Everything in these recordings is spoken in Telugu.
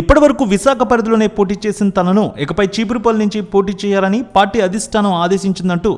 ఇప్పటివరకు విశాఖ పరిధిలోనే పోటీ చేసిన తనను ఇకపై చీపురుపల్లి నుంచి పోటీ చేయాలని పార్టీ అధిష్టానం ఆదేశించిందంటూ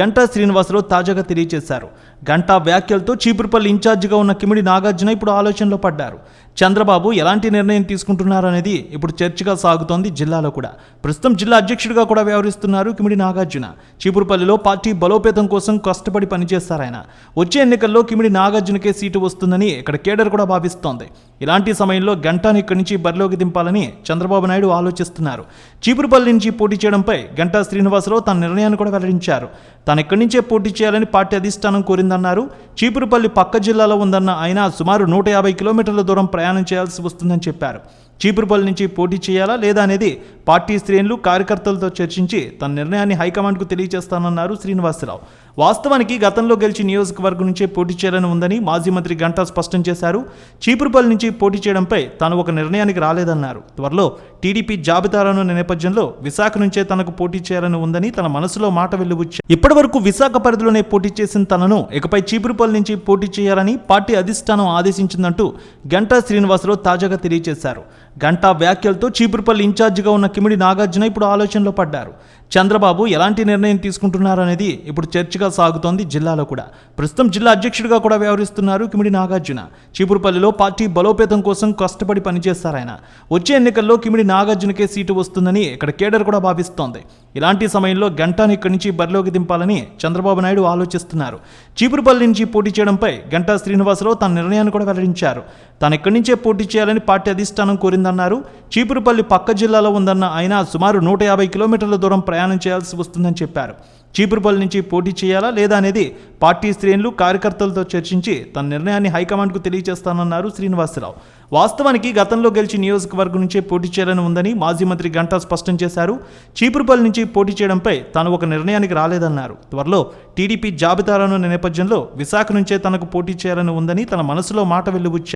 గంటా శ్రీనివాసరావు తాజాగా తెలియజేశారు. గంటా వ్యాఖ్యలతో చీపురుపల్లి ఇన్ఛార్జిగా ఉన్న కిమిడి నాగార్జున ఇప్పుడు ఆలోచనలో పడ్డారు. చంద్రబాబు ఎలాంటి నిర్ణయం తీసుకుంటున్నారనేది ఇప్పుడు చర్చగా సాగుతోంది జిల్లాలో కూడా. ప్రస్తుతం జిల్లా అధ్యక్షుడిగా కూడా వ్యవహరిస్తున్నారు కిమిడి నాగార్జున. చీపురుపల్లిలో పార్టీ బలోపేతం కోసం కష్టపడి పనిచేస్తారాయన వచ్చే ఎన్నికల్లో కిమిడి నాగార్జునకే సీటు వస్తుందని ఇక్కడ కేడర్ కూడా భావిస్తోంది. ఇలాంటి సమయంలో గంటాను ఇక్కడి నుంచి బరిలోకి దింపాలని చంద్రబాబు నాయుడు ఆలోచిస్తున్నారు. చీపురుపల్లి నుంచి పోటీ చేయడంపై గంటా శ్రీనివాసరావు తన నిర్ణయాన్ని కూడా వెల్లడించారు. తాను ఇక్కడి నుంచే పోటీ చేయాలని పార్టీ అధిష్టానం కోరిందన్నారు. చీపురుపల్లి పక్క జిల్లాలో ఉందన్న ఆయన సుమారు నూట యాభై కిలోమీటర్ల దూరం ప్రయాణం చేయాల్సి వస్తుందని చెప్పారు. చీపురుపల్లి నుంచి పోటీ చేయాలా లేదా అనేది పార్టీ శ్రేణులు కార్యకర్తలతో చర్చించి తన నిర్ణయాన్ని హైకమాండ్కు తెలియజేస్తానన్నారు శ్రీనివాసరావు. వాస్తవానికి గతంలో గెలిచి నియోజకవర్గం నుంచే పోటీ చేయాలని ఉందని మాజీ మంత్రి గంటా స్పష్టం చేశారు. చీపురుపల్లి నుంచి పోటీ చేయడంపై తాను ఒక నిర్ణయానికి రాలేదన్నారు. త్వరలో టీడీపీ జాబితాలను నేపథ్యంలో విశాఖ నుంచే తనకు పోటీ చేయాలని ఉందని తన మనసులో మాట వెలుబుచ్చారు ఇప్పటివరకు విశాఖ పరిధిలోనే పోటీ చేసిన తనను ఇకపై చీపురుపల్లి నుంచి పోటీ చేయాలని పార్టీ అధిష్టానం ఆదేశించిందంటూ గంటా శ్రీనివాసరావు తాజాగా తెలియజేశారు. గంటా వ్యాఖ్యలతో చీపురుపల్లి ఇన్ఛార్జిగా ఉన్న కిమిడి నాగార్జున ఇప్పుడు ఆలోచనలో పడ్డారు. చంద్రబాబు ఎలాంటి నిర్ణయం తీసుకుంటున్నారనేది ఇప్పుడు చర్చగా సాగుతోంది జిల్లాలో కూడా. ప్రస్తుతం జిల్లా అధ్యక్షుడిగా కూడా వ్యవహరిస్తున్నారు కిమిడి నాగార్జున. చీపురుపల్లిలో పార్టీ బలోపేతం కోసం కష్టపడి పనిచేస్తారాయన. వచ్చే ఎన్నికల్లో కిమిడి నాగార్జునకే సీటు వస్తుందని ఇక్కడ కేడర్ కూడా భావిస్తోంది. ఇలాంటి సమయంలో గంటాను ఇక్కడి నుంచి బరిలోకి దింపాలని చంద్రబాబు నాయుడు ఆలోచిస్తున్నారు. చీపురుపల్లి నుంచి పోటీ చేయడంపై గంటా శ్రీనివాసరావు తన నిర్ణయాన్ని కూడా వెల్లడించారు. తాను ఇక్కడి నుంచే పోటీ చేయాలని పార్టీ అధిష్టానం కోరిందన్నారు. చీపురుపల్లి పక్క జిల్లాలో ఉందన్న ఆయన సుమారు నూట యాభై కిలోమీటర్ల దూరం ప్రయాణం చేయాల్సి వస్తుందని చెప్పారు. చీపురుపల్లి నుంచి పోటీ చేయాలా లేదా అనేది పార్టీ శ్రేణులు కార్యకర్తలతో చర్చించి తన నిర్ణయాన్ని హైకమాండ్కు తెలియజేస్తానన్నారు శ్రీనివాసరావు. వాస్తవానికి గతంలో గెలిచి నియోజకవర్గం నుంచే పోటీ చేయాలని ఉందని మాజీ మంత్రి గంటా స్పష్టం చేశారు. చీపురుపల్లి నుంచి పోటీ చేయడంపై తాను ఒక నిర్ణయానికి రాలేదన్నారు. త్వరలో టీడీపీ జాబితా రానున్న నేపథ్యంలో విశాఖ నుంచే తనకు పోటీ చేయాలని ఉందని తన మనసులో మాట వెలుబుచ్చారు